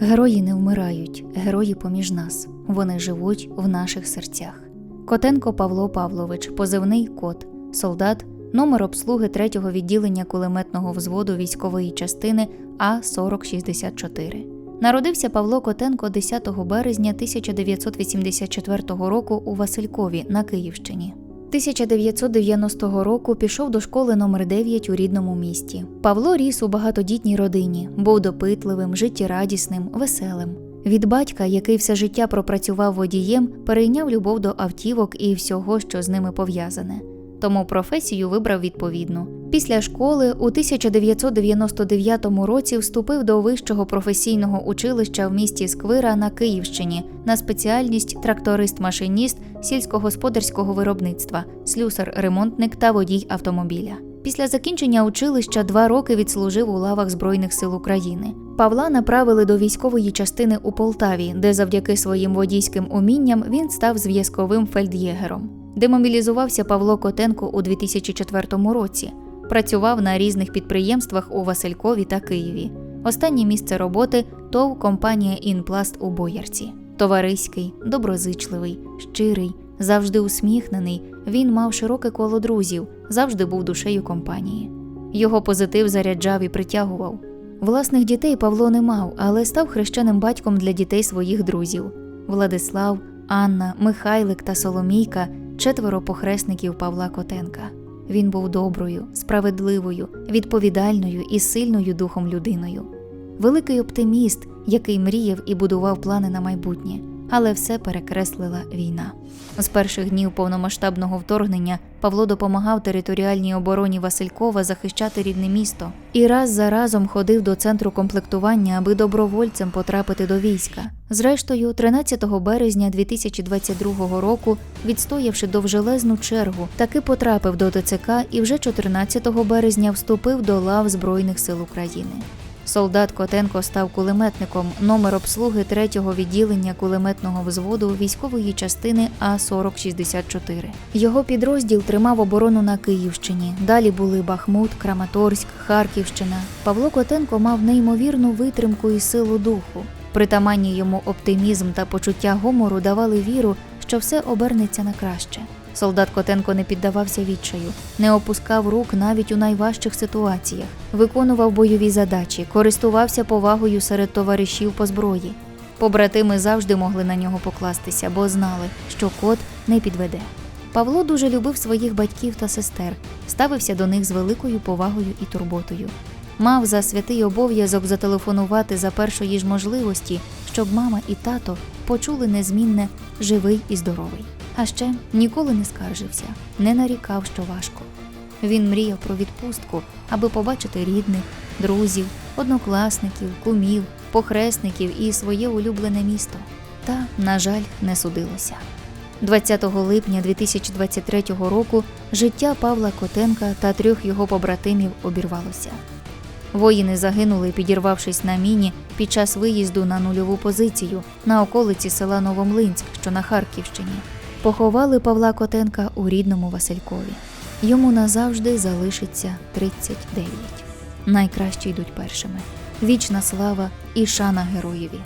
Герої не вмирають, герої поміж нас. Вони живуть в наших серцях. Котенко Павло Павлович, позивний кот, солдат, номер обслуги 3-го відділення кулеметного взводу військової частини А 4064. Народився Павло Котенко 10 березня 1984 року у Василькові на Київщині. 1990 року пішов до школи номер 9 у рідному місті. Павло ріс у багатодітній родині, був допитливим, життєрадісним, веселим. Від батька, який все життя пропрацював водієм, перейняв любов до автівок і всього, що з ними пов'язане. Тому професію вибрав відповідну. Після школи у 1999 році вступив до вищого професійного училища в місті Сквира на Київщині на спеціальність тракторист-машиніст сільськогосподарського виробництва, слюсар-ремонтник та водій автомобіля. Після закінчення училища два роки відслужив у лавах Збройних сил України. Павла направили до військової частини у Полтаві, де завдяки своїм водійським умінням він став зв'язковим фельд'єгером. Демобілізувався Павло Котенко у 2004 році. Працював на різних підприємствах у Василькові та Києві. Останнє місце роботи ТОВ компанія Інпласт у Боярці. Товариський, доброзичливий, щирий, завжди усміхнений. Він мав широке коло друзів, завжди був душею компанії. Його позитив заряджав і притягував. Власних дітей Павло не мав, але став хрещеним батьком для дітей своїх друзів: Владислав, Анна, Михайлик та Соломійка четверо похресників Павла Котенка. Він був доброю, справедливою, відповідальною і сильною духом людиною. Великий оптиміст, який мріяв і будував плани на майбутнє, але все перекреслила війна. З перших днів повномасштабного вторгнення Павло допомагав територіальній обороні Василькова захищати рідне місто і раз за разом ходив до центру комплектування, аби добровольцем потрапити до війська. Зрештою, 13 березня 2022 року, відстоявши довжелезну чергу, таки потрапив до ТЦК і вже 14 березня вступив до лав Збройних сил України. Солдат Котенко став кулеметником номер обслуги 3-го відділення кулеметного взводу військової частини А-4064. Його підрозділ тримав оборону на Київщині. Далі були Бахмут, Краматорськ, Харківщина. Павло Котенко мав неймовірну витримку і силу духу. Притаманні йому оптимізм та почуття гумору давали віру, що все обернеться на краще. Солдат Котенко не піддавався відчаю, не опускав рук навіть у найважчих ситуаціях, виконував бойові задачі, користувався повагою серед товаришів по зброї. Побратими завжди могли на нього покластися, бо знали, що кот не підведе. Павло дуже любив своїх батьків та сестер, ставився до них з великою повагою і турботою. Мав за святий обов'язок зателефонувати за першої ж можливості, щоб мама і тато почули незмінне живий і здоровий. А ще ніколи не скаржився, не нарікав, що важко. Він мріяв про відпустку, аби побачити рідних, друзів, однокласників, кумів, похресників і своє улюблене місто. Та, на жаль, не судилося. 20 липня 2023 року життя Павла Котенка та трьох його побратимів обірвалося. Воїни загинули, підірвавшись на міні під час виїзду на нульову позицію на околиці села Новомлинськ, що на Харківщині. Поховали Павла Котенка у рідному Василькові. Йому назавжди залишиться 39. Найкращі йдуть першими. Вічна слава і шана героєві.